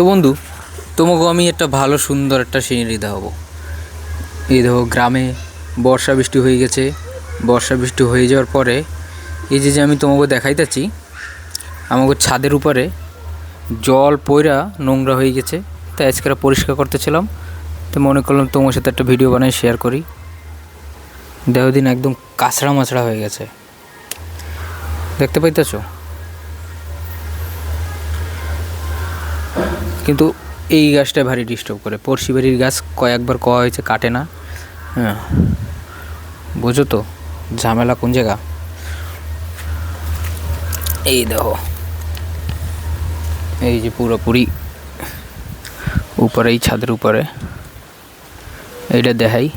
তো বন্ধু তোমাকে আমি একটা ভালো, সুন্দর একটা সিনারি দেখাবো এই দেখো, গ্রামে বর্ষা বৃষ্টি হয়ে গেছে। বর্ষা বৃষ্টি হয়ে যাওয়ার পরে এই যে যে আমি তোমাকে দেখাইতেছি, আমাকে ছাদের উপরে জল পয়রা নোংরা হয়ে গেছে। তাই আজকে পরিষ্কার করতেছিলাম। তো মনে করলাম তোমার সাথে একটা ভিডিও বানাই শেয়ার করি। দেহ দিন একদম কাঁচড়া মাছড়া হয়ে গেছে। দেখতে পাইতেছো? কিন্তু এই গাছটা ভারী ডিস্টার্ব করে। পড়শি বাড়ির গাছ কয়েকবার কয়া হয়েছে, কাটে না। হ্যাঁ। বোঝো তো, ঝামেলা কোন জায়গা? এই দেখো। এই যে পুরোপুরি উপরে এই ছাদের উপরে। এইটা দেখাই।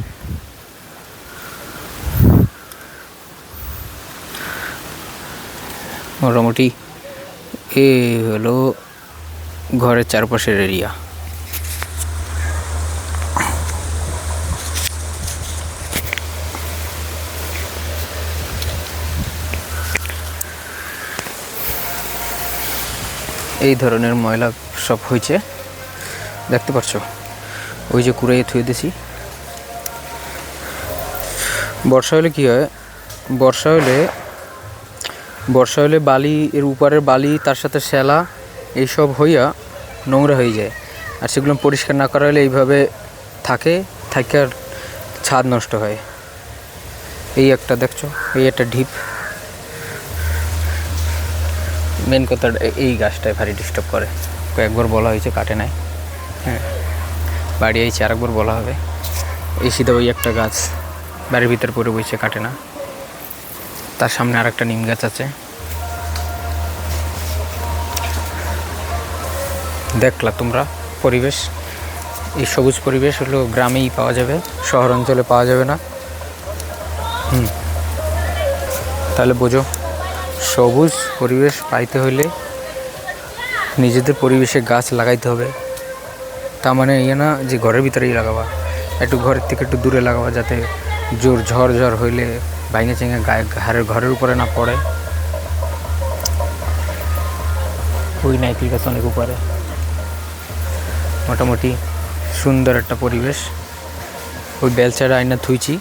মোটামুটি এ হলো ঘরের চারপাশের এরিয়া এই ধরনের ময়লা সব হয়েছে। দেখতে পাচ্ছ? ওই যে কুড়াইয়ে থুয়ে দিছি। বর্ষা হলে কি হয়? বর্ষা হলে বর্ষা হলে বালি, এর উপরের বালি, তার সাথে শ্যালা, এইসব হইয়া নোংরা হয়ে যায়। আর সেগুলো পরিষ্কার না করা হলে এইভাবে থাকে থাকে আর ছাদ নষ্ট হয়। এই একটা দেখছ? এই একটা ঢিপ। মেন কথা এই গাছটায় ভারী ডিস্টার্ব করে। কয়েকবার বলা হয়েছে কাটে নাই। হ্যাঁ। বাড়ি আইছে আরেকবার বলা হবে। এই সিধা ওই একটা গাছ বাড়ির ভিতর পড়ে বইছে, কাটে না। তার সামনে আর একটা নিম গাছ আছে। দেখলা তোমরা পরিবেশ? এই সবুজ পরিবেশ হলো গ্রামেই পাওয়া যাবে শহর অঞ্চলে পাওয়া যাবে না। হুম। তাহলে বোঝো, সবুজ পরিবেশ পাইতে হলে নিজেদের পরিবেশে গাছ লাগাইতে হবে। তার মানে ইয়ে না, যে ঘরের ভিতরেই লাগাবা। একটু ঘরের থেকে একটু দূরে লাগাবা যাতে জোর ঝড় ঝড় হইলে ভাঙে চেঙে গায়ে ঘরের ঘরের উপরে না পড়ে। ওই নাইকেল গাছ অনেক উপরে। মোটামুটি সুন্দর একটা পরিবেশ। ওই বেলচারা আয়না থুইছি।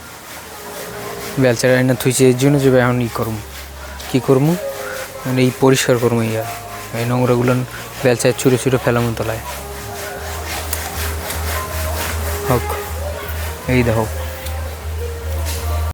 বেলচারা আয়না থুইছি, এর জন্য যে এখন ই করব কী করব মানে এই পরিষ্কার করব ইয়া এই নোংরাগুলো বেলচায় ছুটে ছুটে ফেলামো তোলায়। হোক, এই দেখো।